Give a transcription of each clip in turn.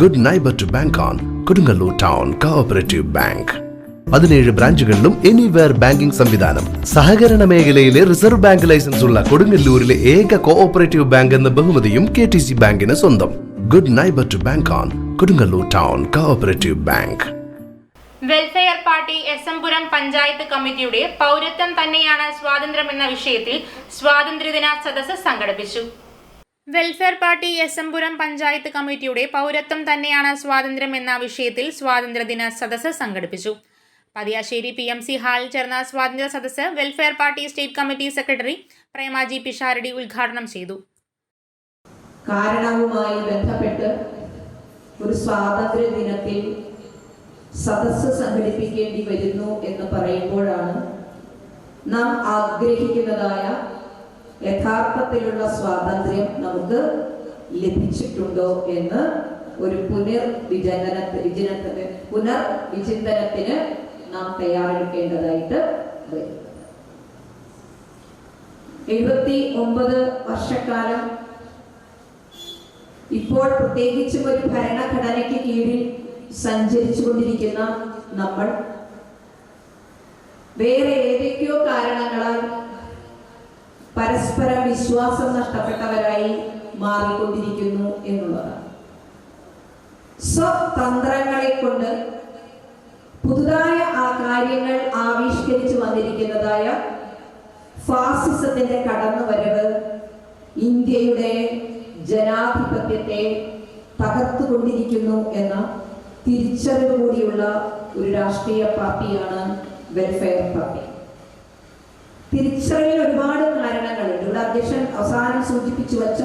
Good neighbour to bank on Kodungallur town cooperative bank പതിനേഴ് ബ്രാഞ്ചുകളിലും anywhere banking സംവിധാനം. സഹകരണ മേഖലയിലെ റിസർവ് ബാങ്ക് ലൈസൻസ് ഉള്ള കൊടുങ്ങല്ലൂരിലെ ഏക കോഓപ്പറേറ്റീവ് ബാങ്ക് എന്ന ബഹുമതിയും കെ ടി സി ബാങ്കിന് സ്വന്തം. Good neighbour to bank on Kodungallur town cooperative bank welfare party S M Puram panchayat കമ്മിറ്റിയുടെ പൗരത്വം തന്നെയാണ് സ്വാതന്ത്ര്യം എന്ന വിഷയത്തിൽ സ്വാതന്ത്ര്യദിന സദസ്സ് സംഘടിപ്പിച്ചു. വെൽഫെയർ പാർട്ടി എസ് പഞ്ചായത്ത് കമ്മിറ്റിയുടെ പൗരത്വം തന്നെയാണ് സ്വാതന്ത്ര്യം എന്ന വിഷയത്തിൽ സ്വാതന്ത്ര്യദിന സദസ്സ് സംഘടിപ്പിച്ചു. പതിയാശ്ശേരി പി എം സി ഹാളിൽ ചേർന്ന സ്വാതന്ത്ര്യ സദസ്സ് welfare party state committee secretary Premaji Pisharody ഉദ്ഘാടനം ചെയ്തു. കാരണവുമായി ബന്ധപ്പെട്ട് ഒരു സ്വാതന്ത്ര്യ ദിനത്തിൽ സദസ്സ് സംഘടിപ്പിക്കേണ്ടി വരുന്നു എന്ന് പറയുമ്പോഴാണ് നാം ആഗ്രഹിക്കുന്നതായ യഥാർത്ഥത്തിലുള്ള സ്വാതന്ത്ര്യം നമുക്ക് ലഭിച്ചിട്ടുണ്ടോ എന്ന് ഒരു പുനർവിചനന വിചനത്തിന് പുനർവിചിന്തനത്തിന് നാം തയ്യാറെടുക്കേണ്ടതായിട്ട് വരും. എഴുപത്തി ഒമ്പത് വർഷക്കാലം ഇപ്പോൾ പ്രത്യേകിച്ചും ഒരു ഭരണഘടനയ്ക്ക് കീഴിൽ സഞ്ചരിച്ചു കൊണ്ടിരിക്കുന്ന നമ്മൾ വേറെ ഏതൊക്കെയോ കാരണങ്ങളാൽ പരസ്പര വിശ്വാസം നഷ്ടപ്പെട്ടവരായി മാറിക്കൊണ്ടിരിക്കുന്നു എന്നുള്ളതാണ്. സ്വതന്ത്രങ്ങളെ കൊണ്ട് പുതുതായ ആ കാര്യങ്ങൾ ആവിഷ്കരിച്ചു വന്നിരിക്കുന്നതായ ഫാസിസത്തിന്റെ കടന്നുവരവ് ഇന്ത്യയുടെ ജനാധിപത്യത്തെ തകർത്തുകൊണ്ടിരിക്കുന്നു എന്ന തിരിച്ചറിവ് കൂടിയുള്ള ഒരു രാഷ്ട്രീയ പാർട്ടിയാണ് വെൽഫെയർ പാർട്ടി തിരിച്ചറിവിൽ ഒരുപാട് കാരണങ്ങളുണ്ട്. ഇവിടെ അധ്യക്ഷൻ അവസാനം സൂചിപ്പിച്ചു വച്ച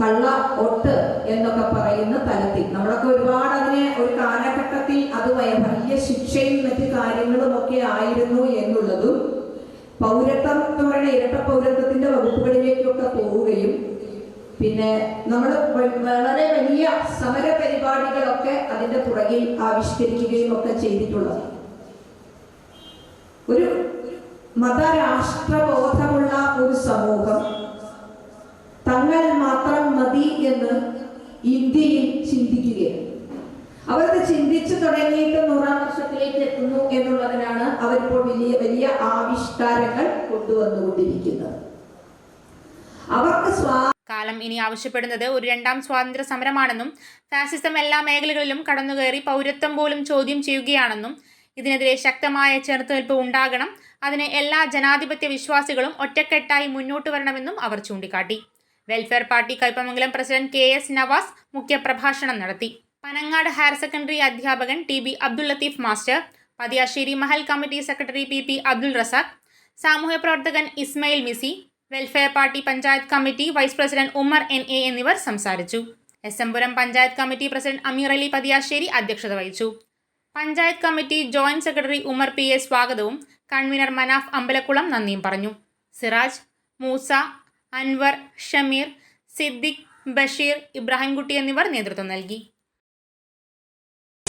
കള്ള ഒട്ട് എന്നൊക്കെ പറയുന്ന തലത്തിൽ. നമ്മളൊക്കെ ഒരുപാട് അതിനെ ഒരു കാലഘട്ടത്തിൽ അത് വലിയ ശിക്ഷയും മറ്റു കാര്യങ്ങളും ഒക്കെ ആയിരുന്നു എന്നുള്ളതും പൗരത്വം എന്ന് പറയുന്ന ഇരട്ട പൗരത്വത്തിന്റെ വകുപ്പുകളിലേക്കൊക്കെ പോവുകയും പിന്നെ നമ്മൾ വളരെ വലിയ സമര പരിപാടികളൊക്കെ അതിന്റെ പുറകിൽ ആവിഷ്കരിക്കുകയും ഒക്കെ ചെയ്തിട്ടുള്ളത്. ഒരു മതരാഷ്ട്രബോധമുള്ള ഒരു സമൂഹം. തങ്ങൾ മാത്രം മതി എന്ന് ഇന്ത്യയിൽ ചിന്തിക്കുകയാണ്. അവർക്ക് ചിന്തിച്ചു തുടങ്ങിയിട്ട് നൂറാം വർഷത്തിലേക്ക് എത്തുന്നു എന്നുള്ളതിനാണ് അവരിപ്പോൾ വലിയ വലിയ ആവിഷ്കാരങ്ങൾ കൊണ്ടുവന്നുകൊണ്ടിരിക്കുന്നത്. അവർക്ക് സ്വാ കാലം ഇനി ആവശ്യപ്പെടുന്നത് ഒരു രണ്ടാം സ്വാതന്ത്ര്യ സമരമാണെന്നും ഫാസിസം എല്ലാ മേഖലകളിലും കടന്നുകയറി പൗരത്വം പോലും ചോദ്യം ചെയ്യുകയാണെന്നും ഇതിനെതിരെ ശക്തമായ ചെറുത്തുനിൽപ്പ് ഉണ്ടാകണം. അതിന് എല്ലാ ജനാധിപത്യ വിശ്വാസികളും ഒറ്റക്കെട്ടായി മുന്നോട്ട് വരണമെന്നും അവർ ചൂണ്ടിക്കാട്ടി. Welfare party Kaipamangalam president K S Navas മുഖ്യപ്രഭാഷണം നടത്തി. പനങ്ങാട് ഹയർ സെക്കൻഡറി അധ്യാപകൻ T B Abdul Latheef master Pathiyassery Mahal committee secretary P P Abdul Razak സാമൂഹ്യ പ്രവർത്തകൻ Ismail മിസി welfare party panchayat committee vice president Ummer N A എന്നിവർ സംസാരിച്ചു. S N Puram panchayat committee president Ameer Ali Pathiyassery അധ്യക്ഷത വഹിച്ചു. Panchayat committee joint secretary Umar P A സ്വാഗതവും. Convener Manaf Ambalakkulam നന്ദിയും പറഞ്ഞു. സിറാജ് മൂസ അൻവർ ഷമീർ സിദ്ദിഖ് ബഷീർ ഇബ്രാഹിംകുട്ടി എന്നിവർ നേതൃത്വം നൽകി.